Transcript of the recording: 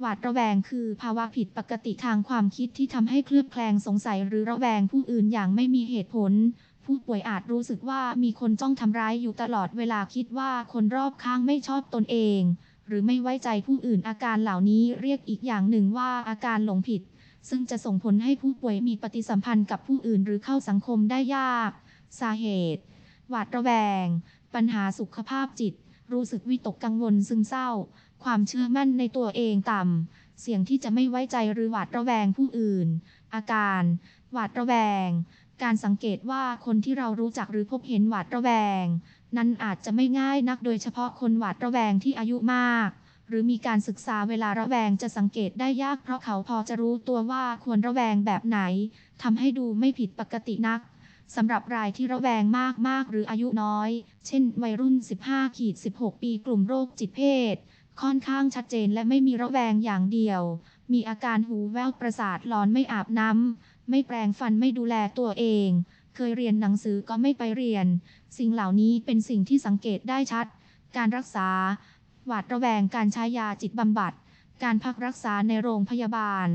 หวาดระแวงคือภาวะผิดปกติทางความคิดที่ทำให้เคลือบแคลงสงสัยหรือระแวงผู้อื่นอย่างไม่มีเหตุผล ผู้ป่วยอาจรู้สึกว่ามีคนจ้องทำร้ายอยู่ตลอดเวลาคิดว่าคนรอบข้างไม่ชอบตนเอง หรือไม่ไว้ใจผู้อื่นอาการเหล่านี้เรียกอีกอย่างหนึ่งว่าอาการหลงผิด ซึ่งจะส่งผลให้ผู้ป่วยมีปฏิสัมพันธ์กับผู้อื่นหรือเข้าสังคมได้ยาก สาเหตุ หวาดระแวง ปัญหาสุขภาพจิต รู้สึกวิตกกังวลซึมเศร้า ความเชื่อมั่นในตัวเองต่ำ เสี่ยงที่จะไม่ไว้ใจหรือหวาดระแวงผู้อื่น อาการ หวาดระแวง การสังเกตว่าคนที่เรารู้จักหรือพบเห็นหวาดระแวง นั้นอาจจะไม่ง่ายนักโดยเฉพาะคนหวาดระแวงที่อายุมากหรือมีการศึกษาเวลาระแวงจะสังเกตได้ยากเพราะเขาพอจะรู้ตัวว่าควรระแวงแบบไหนทำให้ดูไม่ผิดปกตินัก สำหรับรายที่ระแวงมากๆ หรืออายุน้อย เช่น วัยรุ่น 15ขีด16 ปีกลุ่มโรคจิตเพศค่อนข้างชัดเจนและไม่มีระแวงอย่างเดียว มีอาการหูแว่วประสาทหลอนไม่อาบน้ำ ไม่แปรงฟันไม่ดูแลตัวเอง เคยเรียนหนังสือก็ไม่ไปเรียน สิ่งเหล่านี้เป็นสิ่งที่สังเกตได้ชัด การรักษา หวาดระแวงการใช้ยาจิตบำบัด การพักรักษาในโรงพยาบาล